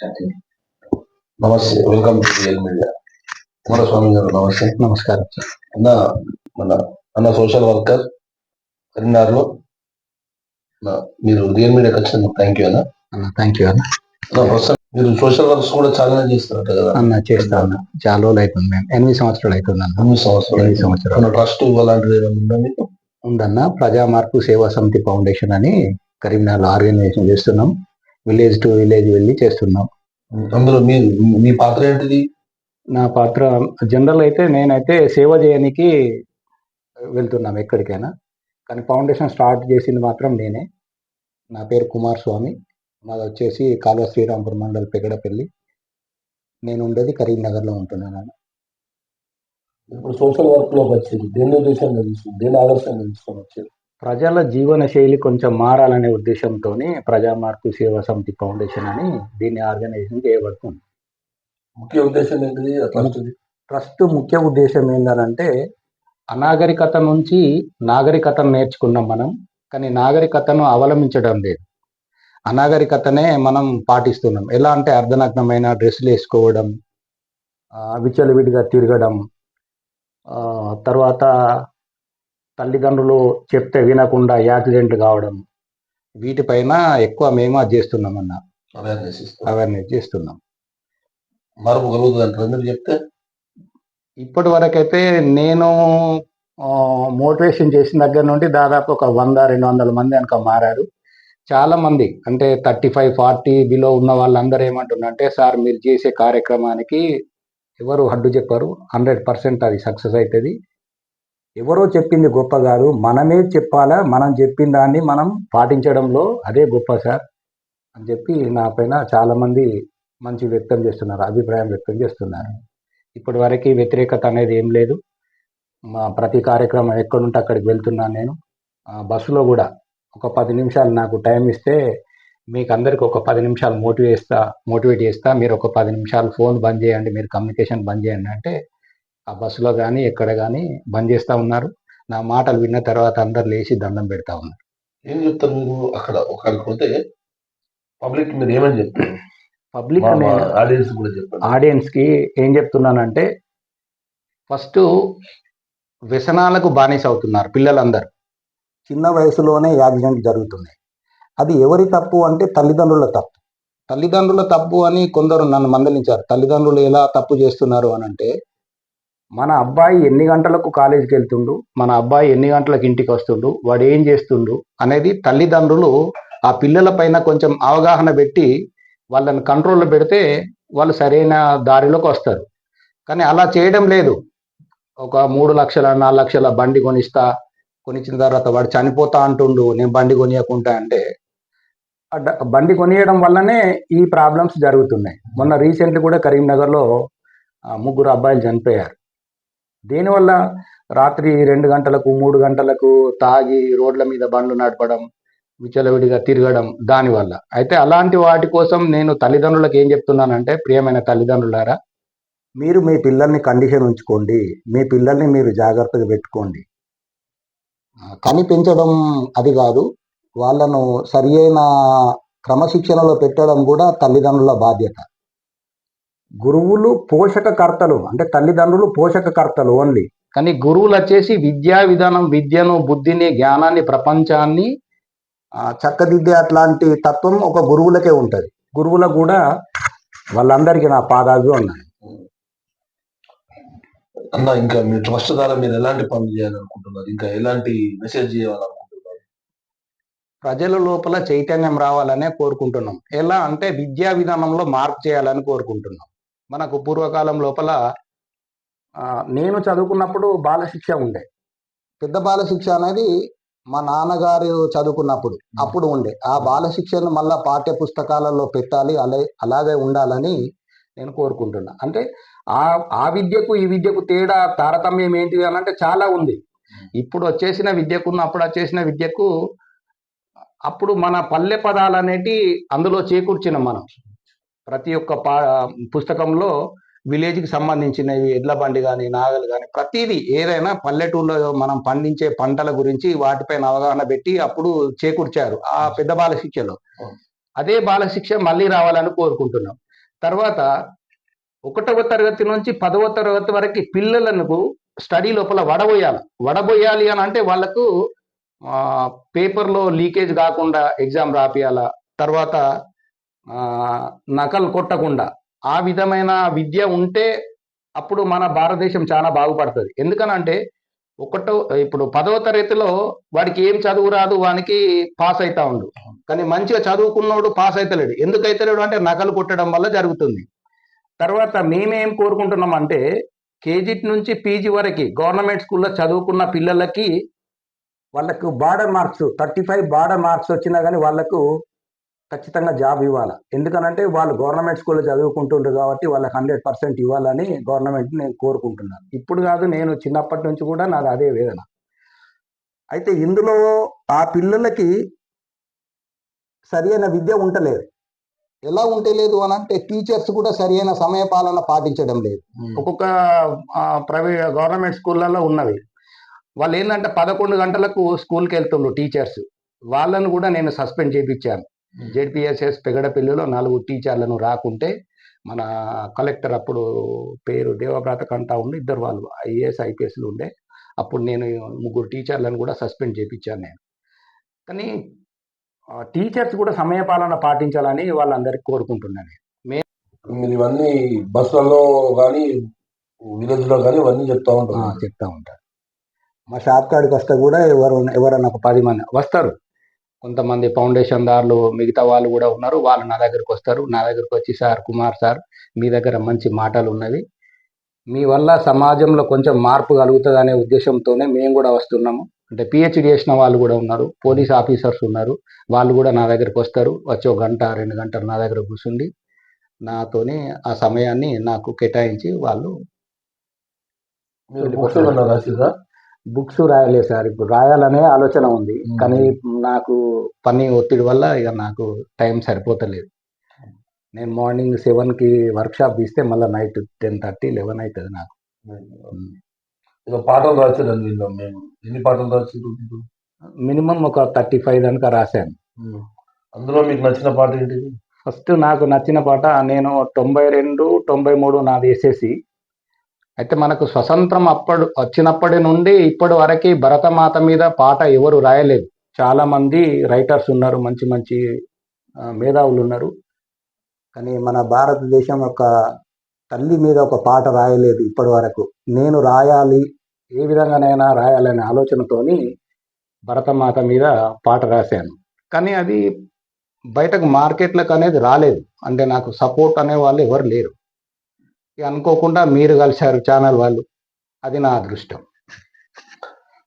నమస్తే. Welcome to real media. Kumaraswamy garu నమస్తే. నమస్కారం. అన్న మన అన్న సోషల్ వర్కర్ కరీంనగర్లో. మీరు రియల్ మీడియాకి వచ్చినందుకు థ్యాంక్ యూ అన్న. అన్న థ్యాంక్ యూ అన్న. ప్రస్తుతం మీరు సోషల్ వర్క్స్ కూడా చాలానే చేస్తున్నట్టు కదా? అన్న చేస్తా అన్న. చాలా రోజులు అవుతుంది మేము. ఎనిమిది సంవత్సరాలు అవుతుంది అన్న. ఎనిమిది సంవత్సరాలు ఎనిమిది సంవత్సరాలు. ట్రస్ట్ అలాంటిది ఏమైనా ఉందా మీకు? ఉందన్న. ప్రజా మార్పు సేవా సమితి ఫౌండేషన్ అని కరీంనగర్ ఆర్గనైజేషన్ చేస్తున్నాం. విలేజ్ టు విలేజ్ వెళ్ళి చేస్తున్నాం. అందులో మీ మీ పాత్ర ఏంటిది? నా పాత్ర జనరల్ అయితే నేనైతే సేవ చేయడానికి వెళ్తున్నాం ఎక్కడికైనా. కానీ ఫౌండేషన్ స్టార్ట్ చేసింది మాత్రం నేనే. నా పేరు కుమార్ స్వామి మాది వచ్చేసి కాలువ శ్రీరాంపూర్ మండల్ పెగడపల్లి. నేను ఉండేది కరీంనగర్లో ఉంటున్నాను. ఇప్పుడు సోషల్ వర్క్లోకి వచ్చింది. దేని ఉద్దేశంగా తీసుకుంది? దేని ఆదర్శంగా తీసుకొని వచ్చారు? ప్రజల జీవన శైలి కొంచెం మారాలనే ఉద్దేశంతో ప్రజా మార్పు సేవా సమితి ఫౌండేషన్ అని దీన్ని ఆర్గనైజేషన్ చేయబడుతుంది. ముఖ్య ఉద్దేశం ఏంటిది? ట్రస్ట్. ట్రస్ట్ ముఖ్య ఉద్దేశం ఏంటంటే అనాగరికత నుంచి నాగరికతను నేర్చుకున్నాం మనం కానీ నాగరికతను అవలంబించడం లేదు. అనాగరికతనే మనం పాటిస్తున్నాం. ఎలా అంటే అర్ధనగ్నమైన డ్రెస్సులు వేసుకోవడం విచ్చలవిడిగా తిరగడం తర్వాత తల్లిదండ్రులు చెప్తే వినకుండా యాక్సిడెంట్లు కావడం వీటిపైన ఎక్కువ మేము అది చేస్తున్నాం అన్న అవేర్నెస్ చేస్తున్నాం. మార్పు కలుగుతుంది చెప్తే? ఇప్పటి వరకైతే నేను మోటివేషన్ చేసిన దగ్గర నుండి దాదాపు ఒక వంద రెండు వందల మంది కనుక మారారు. చాలా మంది అంటే థర్టీ ఫైవ్ ఫార్టీ బిలో ఉన్న వాళ్ళందరూ ఏమంటున్నారంటే సార్ మీరు చేసే కార్యక్రమానికి ఎవరు అడ్డు చెప్పారు? హండ్రెడ్ పర్సెంట్ అది సక్సెస్ అవుతుంది. ఎవరో చెప్పింది గొప్ప కాదు. మనమే చెప్పాలా? మనం చెప్పిన దాన్ని మనం పాటించడంలో అదే గొప్ప సార్ అని చెప్పి నా పైన చాలామంది మంచి వ్యక్తం చేస్తున్నారు అభిప్రాయం వ్యక్తం చేస్తున్నారు. ఇప్పటి వరకు వ్యతిరేకత అనేది ఏం లేదు. మా ప్రతి కార్యక్రమం ఎక్కడుంటే అక్కడికి వెళ్తున్నాను నేను. బస్సులో కూడా ఒక పది నిమిషాలు నాకు టైం ఇస్తే మీకు అందరికి ఒక పది నిమిషాలు మోటివేస్తా మోటివేట్ చేస్తా. మీరు ఒక పది నిమిషాలు ఫోన్ బంద్ చేయండి మీరు కమ్యూనికేషన్ బంద్ చేయండి అంటే ఆ బస్సులో కానీ ఎక్కడ కానీ బంద్ చేస్తూ ఉన్నారు. నా మాటలు విన్న తర్వాత అందరు లేచి దండం పెడతా ఉన్నారు. ఏం చెప్తారు మీరు అక్కడ ఒకరికి పోతే పబ్లిక్ మీరు ఏమని చెప్తారు? పబ్లిక్ ఆడియన్స్ కూడా చెప్పండి. ఆడియన్స్కి ఏం చెప్తున్నానంటే ఫస్ట్ వ్యసనాలకు బానిస అవుతున్నారు పిల్లలందరూ. చిన్న వయసులోనే యాక్సిడెంట్ జరుగుతుంది. అది ఎవరి తప్పు అంటే తల్లిదండ్రుల తప్పు. తల్లిదండ్రుల తప్పు అని కొందరు నన్ను మందలించారు. తల్లిదండ్రులు ఎలా తప్పు చేస్తున్నారు అని అంటే మన అబ్బాయి ఎన్ని గంటలకు కాలేజీకి వెళ్తుండు? మన అబ్బాయి ఎన్ని గంటలకు ఇంటికి వస్తుండు? వాడు ఏం చేస్తుండు? అనేది తల్లిదండ్రులు ఆ పిల్లల పైన కొంచెం అవగాహన పెట్టి వాళ్ళని కంట్రోల్లో పెడితే వాళ్ళు సరైన దారిలోకి వస్తారు. కానీ అలా చేయడం లేదు. ఒక మూడు లక్షల నాలుగు లక్షల బండి కొనిస్తా కొనిచ్చిన తర్వాత వాడు చనిపోతా అంటుండు నేను బండి కొనియకుంటా అంటే బండి కొనియడం వల్లనే ఈ ప్రాబ్లమ్స్ జరుగుతున్నాయి. మొన్న రీసెంట్లీ కూడా కరీంనగర్లో ముగ్గురు అబ్బాయిలు చనిపోయారు. దీనివల్ల రాత్రి రెండు గంటలకు మూడు గంటలకు తాగి రోడ్ల మీద బండ్లు నడపడం విచలవిడిగా తిరగడం దానివల్ల? అయితే అలాంటి వాటి కోసం నేను తల్లిదండ్రులకు ఏం చెప్తున్నానంటే ప్రియమైన తల్లిదండ్రులారా మీరు మీ పిల్లల్ని కండిషన్ ఉంచుకోండి. మీ పిల్లల్ని మీరు జాగ్రత్తగా పెట్టుకోండి. కనిపించడం కని పెంచడం అది కాదు. వాళ్ళను సరియైన క్రమశిక్షణలో పెట్టడం కూడా తల్లిదండ్రుల బాధ్యత. గురువులు పోషకకర్తలు అంటే తల్లిదండ్రులు పోషకకర్తలు ఓన్లీ కానీ గురువులు వచ్చేసి విద్యా విధానం విద్యను బుద్ధిని జ్ఞానాన్ని ప్రపంచాన్ని ఆ, చక్కదిద్దే అట్లాంటి తత్వం ఒక గురువులకే ఉంటుంది. గురువులకు కూడా వాళ్ళందరికీ నా పాదాలు ఉన్నాయి. అన్న ఇంకా మీ ట్రస్ట్ ద్వారా మీరు ఎలాంటి పనులు చేయాలనుకుంటున్నారు? ఇంకా ఎలాంటి మెసేజ్ చేయాలనుకుంటున్నారు? ప్రజల లోపల చైతన్యం రావాలనే కోరుకుంటున్నాం. ఎలా అంటే విద్యా విధానంలో మార్పు చేయాలని కోరుకుంటున్నాం. మనకు పూర్వకాలం లోపల నేను చదువుకున్నప్పుడు బాలశిక్ష ఉండే. పెద్ద బాలశిక్ష అనేది మా నాన్నగారు చదువుకున్నప్పుడు అప్పుడు ఉండే. ఆ బాలశిక్షను మళ్ళా పాఠ్య పుస్తకాలలో పెట్టాలి అలా అలాగే ఉండాలని నేను కోరుకుంటున్నా. అంటే ఆ ఆ విద్యకు ఈ విద్యకు తేడా తారతమ్యం ఏంటిది అని అంటే చాలా ఉంది. ఇప్పుడు వచ్చేసిన విద్యకు అప్పుడు వచ్చేసిన విద్యకు అప్పుడు మన పల్లె పదాలు అనేటి అందులో చేకూర్చినాం మనం. ప్రతి ఒక్క పా పుస్తకంలో విలేజ్కి సంబంధించినవి ఎడ్ల బండి కానీ నాగలు కానీ ప్రతిదీ ఏదైనా పల్లెటూరులో మనం పండించే పంటల గురించి వాటిపైన అవగాహన పెట్టి అప్పుడు చేకూర్చారు ఆ పెద్ద బాల శిక్షలో అదే బాల శిక్ష మళ్ళీ రావాలని కోరుకుంటున్నాం. తర్వాత ఒకటవ తరగతి నుంచి పదవ తరగతి వరకు పిల్లలకు స్టడీ లోపల వడబోయాలి. వడబోయాలి అని అంటే వాళ్ళకు ఆ, పేపర్లో లీకేజ్ కాకుండా ఎగ్జామ్ రాపియాల? తర్వాత నకలు కొట్టకుండా. ఆ విధమైన విద్య ఉంటే అప్పుడు మన భారతదేశం చాలా బాగుపడుతుంది. ఎందుకనంటే ఒకటో ఇప్పుడు పదవ తరగతిలో వాడికి ఏం చదువు రాదు వానికి పాస్ అవుతా ఉండు. కానీ మంచిగా చదువుకున్నోడు పాస్ అవుతలేడు ఎందుకు అవుతలేడు అంటే నకలు కొట్టడం వల్ల జరుగుతుంది. తర్వాత మేమేం కోరుకుంటున్నాం అంటే కేజీ నుంచి పీజీ వరకు గవర్నమెంట్ స్కూల్లో చదువుకున్న పిల్లలకి వాళ్ళకు border marks thirty five border marks వచ్చినా కానీ వాళ్ళకు ఖచ్చితంగా జాబ్ ఇవ్వాలి? ఎందుకనంటే వాళ్ళు గవర్నమెంట్ స్కూల్లో చదువుకుంటుండ్రు కాబట్టి వాళ్ళకి హండ్రెడ్ పర్సెంట్ ఇవ్వాలని గవర్నమెంట్ నేను కోరుకుంటున్నాను ఇప్పుడు కాదు నేను చిన్నప్పటి నుంచి కూడా నాది అదే వేదన. అయితే ఇందులో ఆ పిల్లలకి సరైన విద్య ఉండలేదు ఎలా ఉండలేదు అని అంటే టీచర్స్ కూడా సరైన సమయ పాలన పాటించడం లేదు. ఒక్కొక్క ప్రైవేట్ గవర్నమెంట్ స్కూళ్ళలో ఉన్నవి. వాళ్ళు ఏంటంటే పదకొండు గంటలకు స్కూల్కి వెళ్తుండ్రు టీచర్స్. వాళ్ళను కూడా నేను సస్పెండ్ చేయించాను జెడ్పిఎస్ఎస్ పెగడపల్లిలో నాలుగు టీచర్లను రాకుంటే మన కలెక్టర్ అప్పుడు పేరు దేవవ్రత కంటా ఉండి ఇద్దరు వాళ్ళు ఐఏఎస్ ఐపీఎస్లు ఉండే. అప్పుడు నేను ముగ్గురు టీచర్లను కూడా సస్పెండ్ చేయించాను నేను. కానీ టీచర్స్ కూడా సమయపాలన పాటించాలని వాళ్ళందరికీ కోరుకుంటున్నాను మీరు ఇవన్నీ బస్సులలో కానీ విలేజ్లో కానీ ఇవన్నీ చెప్తా ఆ, ఉంటారు చెప్తా ఉంటారు. మా షాప్ కాడికి వస్తే కూడా ఎవరు ఎవరన్నా ఒక పది మంది వస్తారు. కొంతమంది ఫౌండేషన్ దారులు మిగతా వాళ్ళు కూడా ఉన్నారు. వాళ్ళు నా దగ్గరికి వస్తారు. నా దగ్గరికి వచ్చి సార్ కుమార్ సార్ మీ దగ్గర మంచి మాటలు ఉన్నవి. మీ వల్ల సమాజంలో కొంచెం మార్పు కలుగుతుంది అనే ఉద్దేశంతోనే మేము కూడా వస్తున్నాము. అంటే పిహెచ్డి చేసిన వాళ్ళు కూడా ఉన్నారు. పోలీస్ ఆఫీసర్స్ ఉన్నారు. వాళ్ళు కూడా నా దగ్గరికి వస్తారు. వచ్చే ఒక గంట రెండు గంటలు నా దగ్గర కూర్చుండి నాతోని ఆ సమయాన్ని నాకు కేటాయించి వాళ్ళు బుక్స్ రాయలేదు సార్. ఇప్పుడు రాయాలనే ఆలోచన ఉంది. కానీ నాకు పని ఒత్తిడి వల్ల ఇక నాకు టైం సరిపోతలేదు. నేను మార్నింగ్ సెవెన్కి వర్క్ షాప్ తీస్తే మళ్ళీ నైట్ టెన్ థర్టీ లెవెన్ అవుతుంది నాకు. పాటలు వీళ్ళు మేము. ఎన్ని పాటలు రాసిరు మినిమం ఒక థర్టీ ఫైవ్ దాకా రాశాను. అందులో మీకు నచ్చిన పాట ఏంటిది? ఫస్ట్ నాకు నచ్చిన పాట నేను తొంభై రెండు తొంభై మూడు నాది ఎస్ఎస్సి. అయితే మనకు స్వతంత్రం అప్పుడు వచ్చినప్పటి నుండి ఇప్పటి వరకు భరతమాత మీద పాట ఎవరు రాయలేదు. చాలా మంది రైటర్స్ ఉన్నారు మంచి మంచి మేధావులు ఉన్నారు. కానీ మన భారతదేశం యొక్క తల్లి మీద ఒక పాట రాయలేదు ఇప్పటి వరకు. నేను రాయాలి ఏ విధంగానైనా రాయాలనే ఆలోచనతోని భరతమాత మీద పాట రాశాను. కానీ అది బయటకు మార్కెట్లకు అనేది రాలేదు. అంటే నాకు సపోర్ట్ అనే వాళ్ళు ఎవరు లేరు. ఇక అనుకోకుండా మీరు కలిశారు ఛానల్ వాళ్ళు. అది నా అదృష్టం.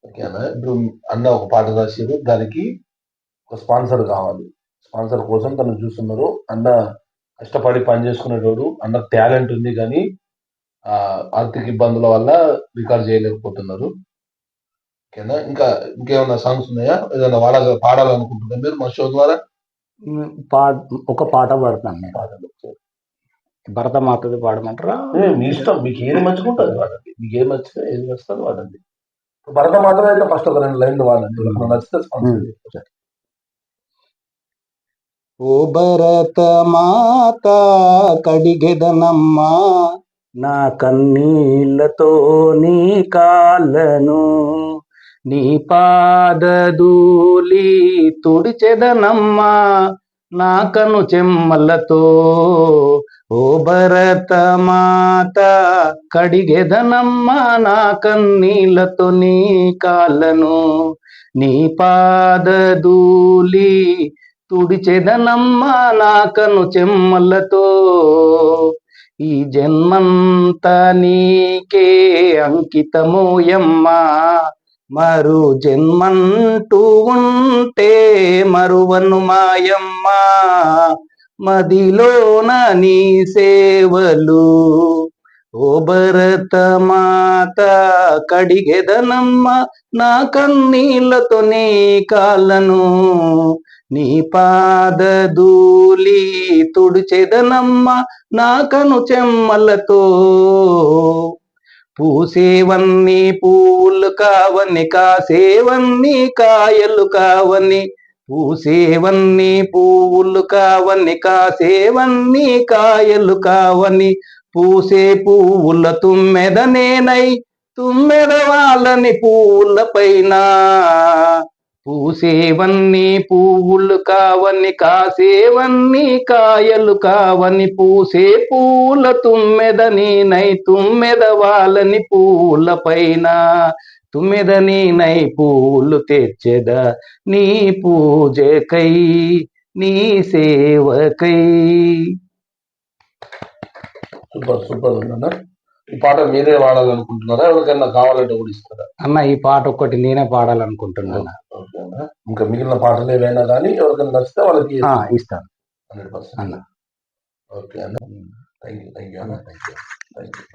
ఓకేనా ఇప్పుడు అన్న ఒక పాట రాసిరు. దానికి ఒక స్పాన్సర్ కావాలి. స్పాన్సర్ కోసం తను చూస్తున్నారు. అన్న కష్టపడి పని చేసుకునేటోడు అన్న టాలెంట్ ఉంది కానీ ఆ ఆర్థిక ఇబ్బందుల వల్ల రికార్డ్ చేయలేకపోతున్నారు. ఓకేనా? ఇంకా ఇంకేమైనా సాంగ్స్ ఉన్నాయా? ఏదైనా వాడ పాడాలనుకుంటున్నా మీరు? మా షో ద్వారా? పా ఒక పాట పాడతాను నేను. భరతమాతది పాడమంటారా? ఏ, మీ ఇష్టం. మీకు ఏది మంచుకుంటుంది వాడండి. మీకు ఏది నచ్చితే ఏది నచ్చుతుంది వాడండి. భరత మాత్రం అయితే ఫస్ట్ ఒక రెండు లైన్లు వాడండి. నచ్చితే స్పాన్సర్. ఓ భరత మాత కడిగెదనమ్మా నా కన్నీళ్ళతో నీ కాళ్ళను నీ పాదధూళి తుడిచెదనమ్మా నా కను చెమ్మలతో ఓ భరత మాత కడిగెదనమ్మ నా కన్నీళ్ళతో నీ కాళ్ళను. నీ పాదధూళి తుడిచెదనమ్మా నా కను చెమ్మలతో. ఈ జన్మంత నీకే అంకితమోయమ్మా మరు జన్మంటూ ఉంటే మరువను మాయమ్మ. మదిలోన నీ సేవలు. ఓ భరత మాత కడిగెదనమ్మ నా కన్నీళ్ళతో నీ కాళ్ళను. నీ పాద పాదధూళి తుడిచెదనమ్మ నా కను చెమ్మలతో పూసేవన్నీ పూలు కావని కాసేవన్నీ కాయలు కావని పూసేవన్నీ పూలు కావని కాసేవన్నీ కాయలు కావని పూసే పువ్వుల తుమ్మెద నేనై తుమ్మెద వాళ్ళని పూల పైన పూసేవన్నీ పువ్వులు కావని కాసేవన్నీ కాయలు కావని పూసే పూల తుమ్మెద నేనై తుమ్మెద వాళ్ళని పూల పైన. తుమ్మెద నేనై పూలు తెచ్చెద నీ పూజకై నీ సేవకై. సూపర్ సూపర్ ఉందన్న ఈ పాట మీరే వాడాలనుకుంటున్నారా ఎవరికైనా కావాలంటే కూడా ఇస్తారా? అన్న ఈ పాట ఒక్కటి నేనే పాడాలనుకుంటున్నాను. ఇంకా మిగిలిన పాటలు ఏవైనా కానీ ఎవరికైనా నచ్చితే వాళ్ళకి ఇస్తాను. హండ్రెడ్ అన్న. ఓకే అన్న. థ్యాంక్ యూ థ్యాంక్ యూ అన్న. Thank you thank you